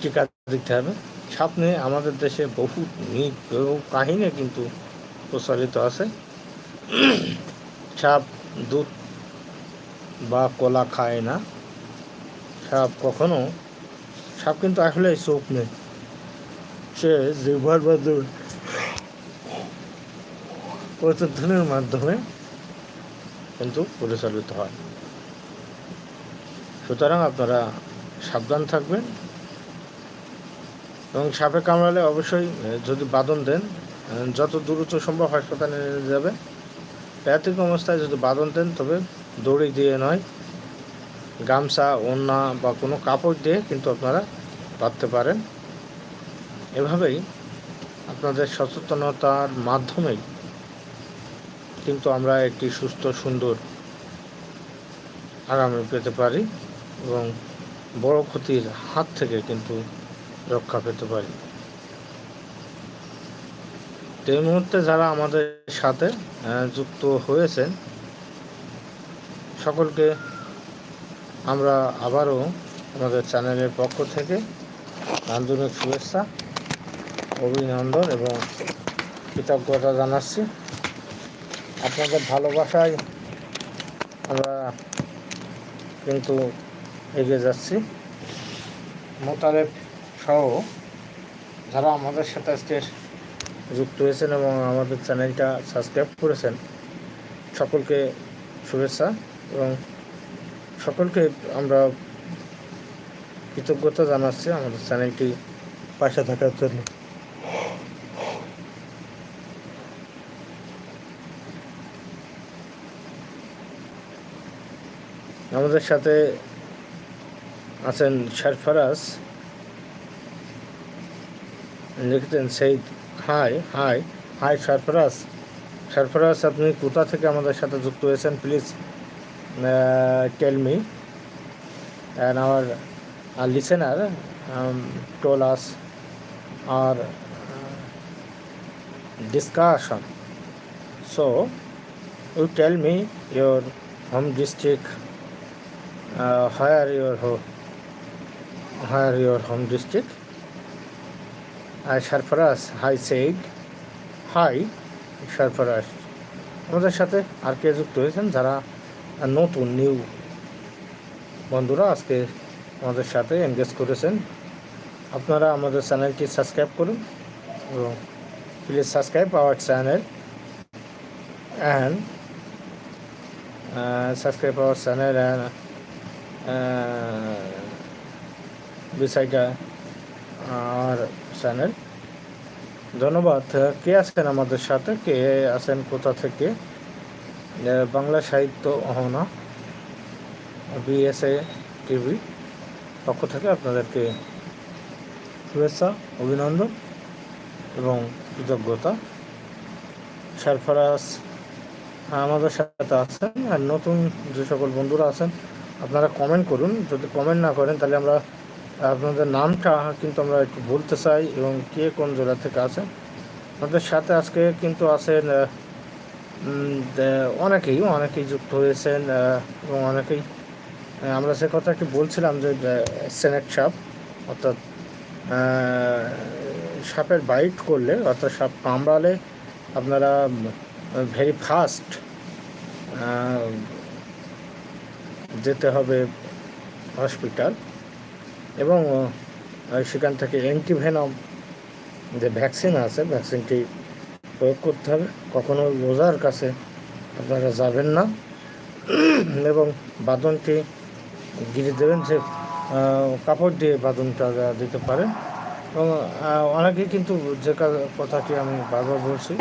টিকা দিতে হবে? সাপ নিয়ে আমাদের দেশে বহু কাহিনী কিন্তু প্রচলিত আছে। সাপ, দুধ বা কলা খায় না। সাপ কখনো, সাপ কিন্তু আসলে চোখ নেই। সে জিহ্বার মাধ্যমে প্রতিধ্বনির মাধ্যমে কিন্তু পরিচালিত হয়। সুতরাং আপনারা সাবধান থাকবেন। এবং সাপে কামড়ালে অবশ্যই যদি বাদন দেন যত দ্রুত সম্ভব হাসপাতালে নিয়ে যাবে প্রাথমিক অবস্থায় যদি বাদন দেন, তবে দড়ি দিয়ে নয়, গামছা, ওড়না বা কোনো কাপড় দিয়ে কিন্তু আপনারা বাঁধতে পারেন। এভাবেই আপনাদের সচেতনতার মাধ্যমেই কিন্তু আমরা একটি সুস্থ, সুন্দর আগামী পেতে পারি এবং বড় ক্ষতির হাত থেকে কিন্তু রক্ষা পেতে পারি। তো এই মুহূর্তে যারা আমাদের সাথে যুক্ত হয়েছেন, সকলকে আমরা আবারও আমাদের চ্যানেলের পক্ষ থেকে আন্তরিক শুভেচ্ছা, অভিনন্দন এবং কৃতজ্ঞতা জানাচ্ছি। আপনাদের ভালোবাসায় আমরা কিন্তু এগিয়ে যাচ্ছি। মোতালেব সহ যারা আমাদের সাথে আজকে যুক্ত হয়েছেন এবং আমাদের চ্যানেলটা সাবস্ক্রাইব করেছেন, সকলকে শুভেচ্ছা এবং সকলকে আমরা কৃতজ্ঞতা জানাচ্ছি আমাদের চ্যানেলটি পাশে থাকার জন্য। আমাদের সাথে আছেন সরফরাজ লিখতেন সেই hi hi hi Sarfaraz Sarfaraz আপনি কোথা থেকে আমাদের সাথে যুক্ত হয়েছেন? Please tell me and our our listener tell us our discussion so you tell me your home district here your হো হায়ার ইয়োর হোম ডিস্ট্রিক্ট আর সরফরাজ হাই সেগ হাই সরফরাজ আমাদের সাথে আর কে যুক্ত হয়েছেন? যারা নতুন নিউ বন্ধুরা আজকে আমাদের সাথে এনগেজ করেছেন, আপনারা আমাদের চ্যানেলটি সাবস্ক্রাইব করুন এবং please subscribe our channel and subscribe our channel and beside our channel. ধন্যবাদ। কে আছেন আমাদের সাথে? কে আছেন কোথা থেকে? বাংলা সাহিত্য অহনা, বিএসএ টিভি পক্ষ থেকে আপনাদেরকে শুভেচ্ছা, অভিনন্দন এবং কৃতজ্ঞতা। সারফারাজ আমাদের সাথে আছেন আর নতুন যে সকল বন্ধুরা আছেন, আপনারা কমেন্ট করুন। যদি কমেন্ট না করেন, তাহলে আমরা আপনাদের নামটা কিন্তু আমরা একটু বলতে চাই এবং কে কোন জেলা থেকে আছেন আমাদের সাথে আজকে কিন্তু আছেন অনেকেই অনেকেই যুক্ত হয়েছেন এবং অনেকেই আমরা সে কথা একটু বলছিলাম যে সেনেট সাপ, অর্থাৎ সাপের বাইট করলে, অর্থাৎ সাপ কামড়ালে আপনারা ভেরি ফাস্ট যেতে হবে হসপিটাল এবং সেখান থেকে অ্যান্টিভেনম যে ভ্যাকসিন আছে, ভ্যাকসিনটি প্রয়োগ করতে হবে। কখনো রোজার কাছে আপনারা যাবেন না। এবং বাদনটি গিরে দেবেন যে কাপড় দিয়ে বাদনটা দিতে পারেন। এবং অনেকে কিন্তু যে কথাটি আমি বারবার বলছি